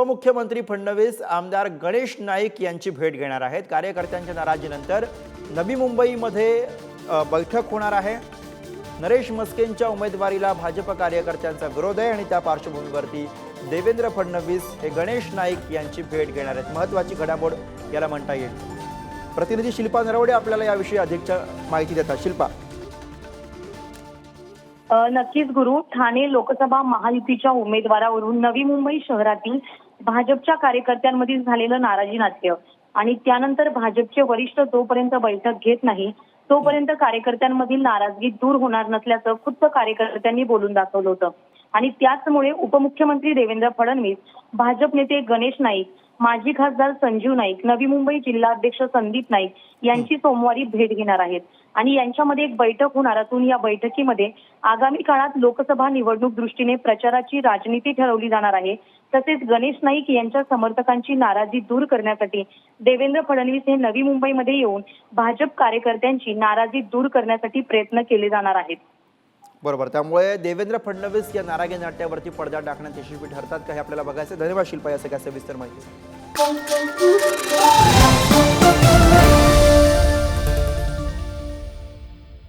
उपमुख्यमंत्री फडणवीस आमदार गणेश नाईक यांची भेट घेणार आहेत. कार्यकर्त्यांच्या नाराजीनंतर नवी मुंबईमध्ये बैठक होणार आहे. नरेश मस्केंच्या उमेदवारीला भाजप कार्यकर्त्यांचा विरोध आहे आणि त्या पार्श्वभूमीवरती देवेंद्र फडणवीस हे गणेश नाईक यांची भेट घेणार आहेत. महत्त्वाची घडामोड याला म्हणता येईल. प्रतिनिधी शिल्पा नरवडे आपल्याला याविषयी अधिकच्या माहिती देतात. शिल्पा. नक्कीच गुरु. ठाणे लोकसभा महायुतीच्या उमेदवारावरून नवी मुंबई शहरातील भाजपच्या कार्यकर्त्यांमधील झालेलं नाराजी नाट्य. आणि त्यानंतर भाजपचे वरिष्ठ जोपर्यंत बैठक घेत नाही तोपर्यंत कार्यकर्त्यांमधील नाराजगी दूर होणार नसल्याचं खुद्द कार्यकर्त्यांनी बोलून दाखवलं होतं. आणि त्याचमुळे उपमुख्यमंत्री देवेंद्र फडणवीस भाजप नेते गणेश नाईक माजी खासदार संजीव नाईक नवी मुंबई जिल्हाध्यक्ष संदीप नाईक यांची सोमवारी भेट घेणार आहेत. आणि यांच्यामध्ये एक बैठक होणार असून या बैठकीमध्ये आगामी काळात लोकसभा निवडणूक दृष्टीने प्रचाराची राजनीती ठरवली जाणार आहे. तसेच गणेश नाईक यांच्या समर्थकांची नाराजी दूर करण्यासाठी देवेंद्र फडणवीस हे नवी मुंबईमध्ये येऊन भाजप कार्यकर्त्यांची नाराजी दूर करण्यासाठी प्रयत्न केले जाणार आहेत. बरोबर. त्यामुळे देवेंद्र फडणवीस या नारागी नाट्यावरती पडदा टाकण्यात यशस्वी ठरतात. का हे आपल्याला बघायचं धन्यवाद शिल्पा या सगळ्या सविस्तर माहिती.